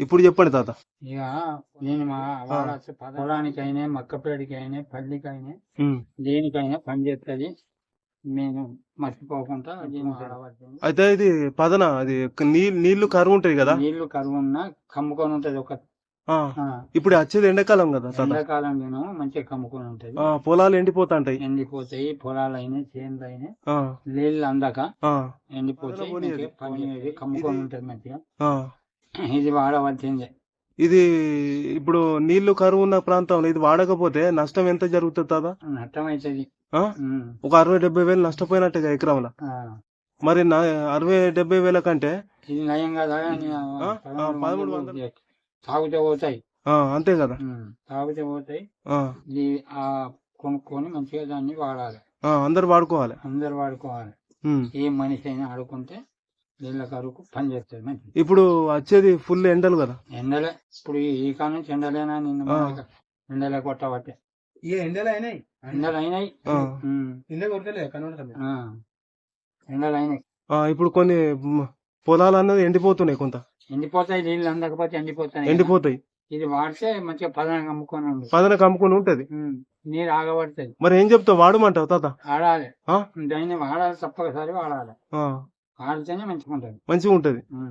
ఇప్పుడు చెప్పండి తాత. ఇక నేను మా పొలానికైనా మక్కపేడికైనా పల్లికైనా. దేనికైనా పని చేస్తుంది నేను మర్చిపోకుండా. అయితే ఇది పదన? అది నీళ్ళు కరువు ఉంటాయి కదా? నీళ్ళు కరువు ఉన్నా కమ్ముకొని ఉంటది ఒక ఇప్పుడు వచ్చేది ఎండాకాలం కదా తాత? ఎండాకాలంలోనూ మంచిగా కమ్ముకొని ఉంటది పొలాలు ఎండిపోతా ఉంటాయి ఎండిపోతాయి పొలాలు అయినాయి చేనులు అయినాయి ఆ, నీళ్ళు అందక ఎండిపోతాయి కమ్ముకొని ఉంటది మంచిగా. ఇది వాడవలసిందే ఇది ఇప్పుడు నీళ్ళు కరువు ఉన్న ప్రాంతంలో ఇది వాడకపోతే నష్టం ఎంత జరుగుతుంది తాత? నష్టం అవుతుంది? ఒక అరవై డెబ్బై వేలు నష్టపోయినట్టుగా ఎకరంలో. మరి నా అరవై డెబ్బై వేల కంటే ఇది నయం కదా పదమూడు వందలు. తాగితే పోతాయి. అంతే కదా. తాగితే పోతాయి. కొనుక్కొని మంచిగా దాన్ని వాడాలి. అందరు వాడుకోవాలి. అందరు వాడుకోవాలి. ఏ మనిషి అయినా ఆడుకుంటే నీళ్ళ కరువుకు పని చేస్తుంది మంచి ఇప్పుడు వచ్చేది ఫుల్ ఎండలు కదా? ఎండలే. ఇప్పుడు ఈ- కాలం నుంచి ఎండలేనా నిన్న. మొన్న ఎండలే కొట్టబట్టే ఇక ఎండలు అయినాయి ఎండలు అయినాయి ఆ, ఉమ్, ఆ. ఎండలు అయినాయి ఆ, ఇప్పుడు కొన్ని మ్, పొలాలు అన్నది ఎండిపోతున్నాయి కొంత. ఎండిపోతాయి నీళ్ళు అందకపోతే ఎండిపోతాయి. ఎండిపోతాయి. ఇది వాడితే మంచిగా పదనంగా అమ్ముకొని ఉండు. పదన కమ్ముకుని ఉంటది. ఉమ్, నీరు ఆగబడుతుంది. మరి ఏం చెప్తావు? వాడమంటావు తాత? ఆడాలి ఆ? దాన్ని వాడాలి తప్పనిసరి వాడాలి. ఆ, మంచిగా ఉంటుంది మంచిగా ఉంటది ఉమ్.